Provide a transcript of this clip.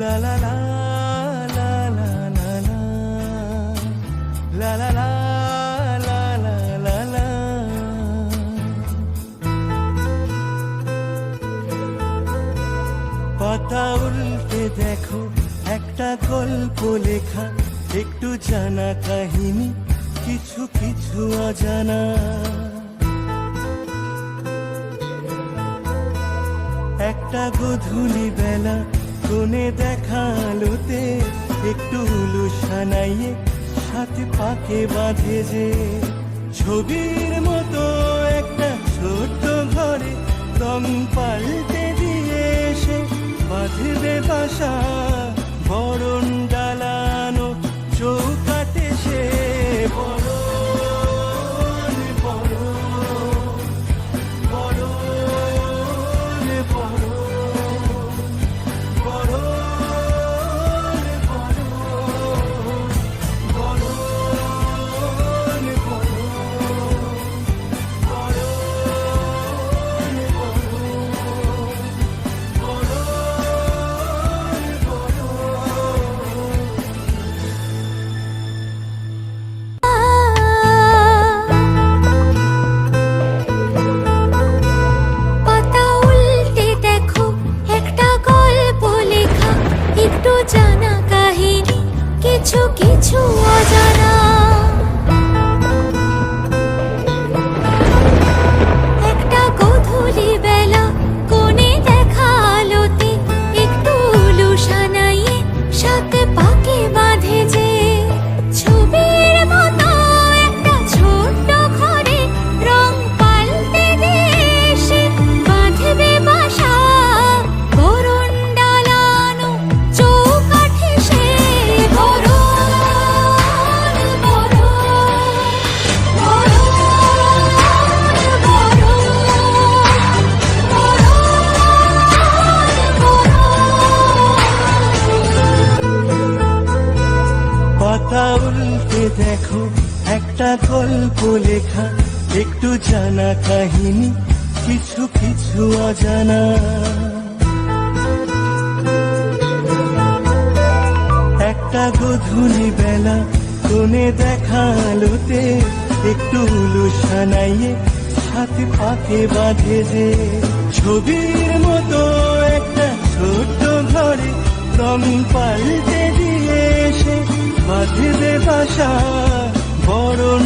লা লা লা লা লা লা পাতা উল্টে দেখো, একটা গল্প লেখা, একটু জানা কাহিনী, কিছু কিছু অজানা। একটা গধূলি বেলা কোণে দেখা আলোতে একটু লুসানাইয়ে সাথে পাকে বাঁধে যে। ছবির মতো একটা ছোট্ট ঘরে দম পাল্টে দিয়ে এসে বাঁধবে বাসা, বরণ পাতা উল্টে দেখো, একটা গল্প লেখা, একটু জানা কাহিনী, কিছু কিছু অজানা। একটা গধূলি বেলা, কোণে দেখা আলোতে, একটু উলু সানাইয়ে সাথে পাকে বাঁধে যে। ছবির মতো একটা ছোট্ট ঘরে রং পাল্টে বেঁধে দে বরণ